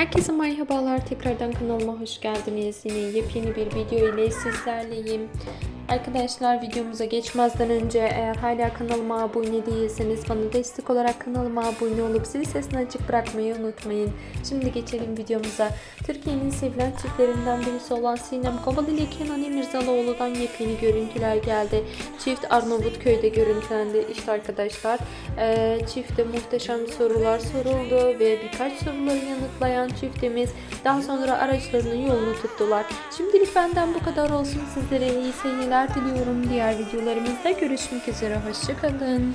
Herkese merhabalar. Tekrardan kanalıma hoş geldiniz. Yine yepyeni bir video ile sizlerleyim. Arkadaşlar videomuza geçmezden önce eğer hala kanalıma abone değilseniz bana destek olarak kanalıma abone olup zil sesini açık bırakmayı unutmayın. Şimdi geçelim videomuza. Türkiye'nin sevilen çiftlerinden birisi olan Sinem Kobal ile Kenan İmirzalıoğlu'dan yepyeni görüntüler geldi. Çift Arnavutköy'de görüntülendi. İşte arkadaşlar eee çifte muhteşem sorular soruldu ve birkaç soruları yanıtlayan çiftimiz daha sonra araçlarının yolunu tuttular. Şimdilik benden bu kadar olsun. Sizlere iyi seyirler diliyorum. Diğer videolarımızda görüşmek üzere. Hoşçakalın.